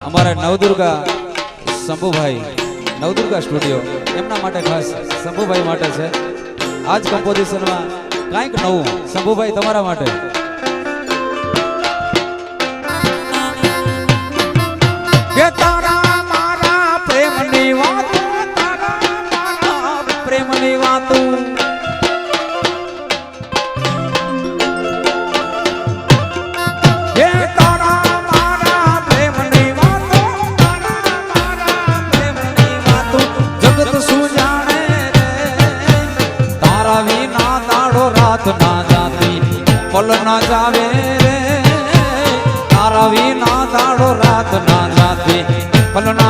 અમારા નવદુર્ગા શંભુભાઈ, નવદુર્ગા સ્ટુડિયો, એમના માટે ખાસ શંભુભાઈ માટે છે. આજ કમ્પોઝિશનમાં કાંઈક નવું શંભુભાઈ તમારા માટે. મોલ ના જાવે રે. તારા વિના તારો રાત ના જાતી. પલ ના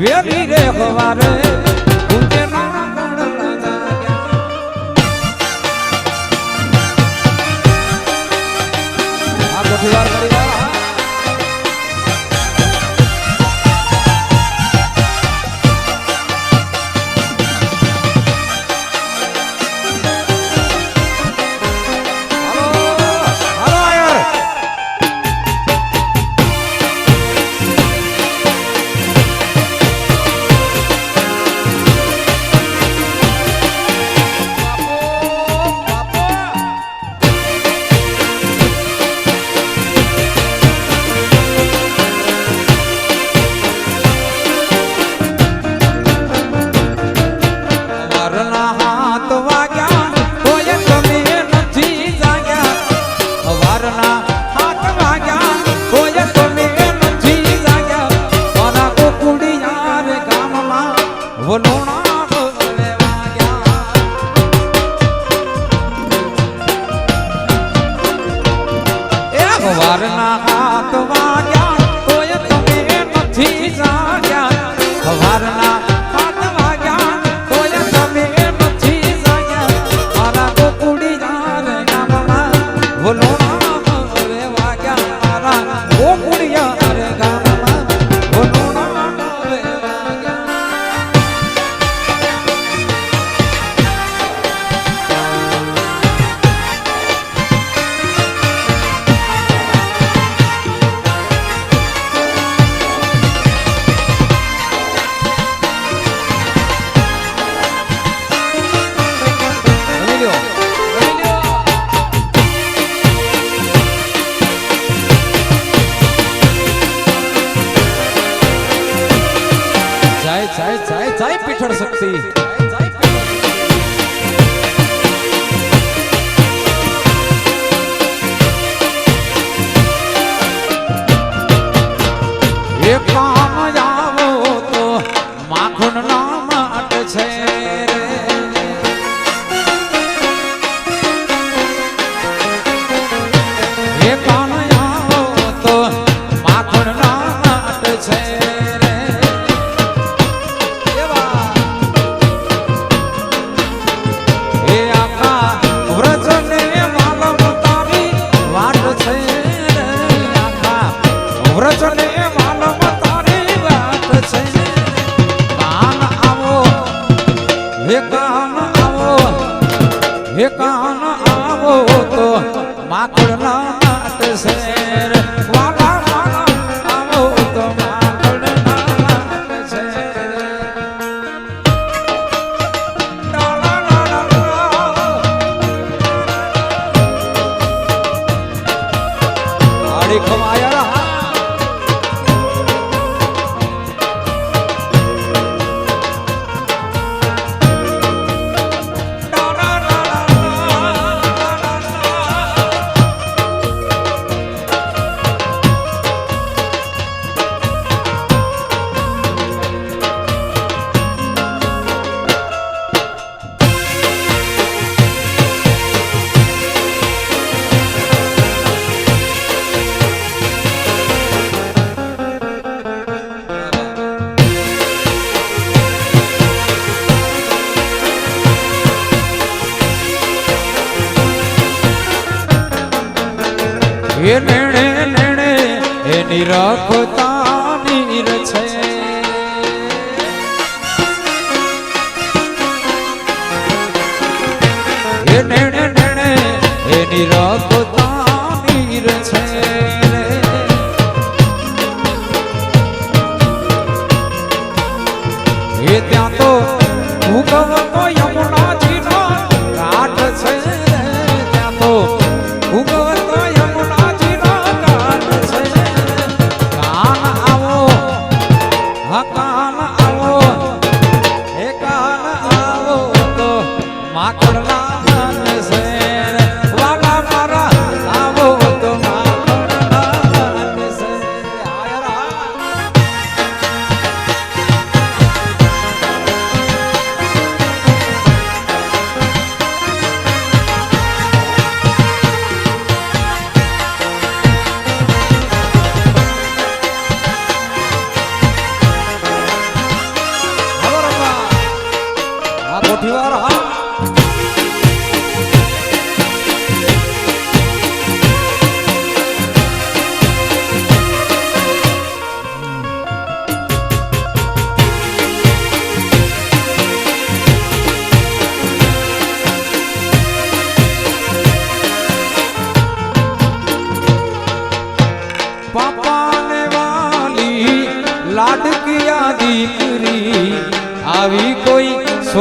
વેગી રે ખવારે See. હે કાન આવો તો માખણ નાટ છે. નિરખતા નીર છે એ નિરખ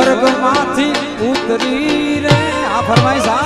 स्वर्ग माथी उतरी रे। आप फरमाई सा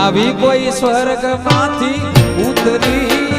अभी कोई स्वर्ग माथी उतरी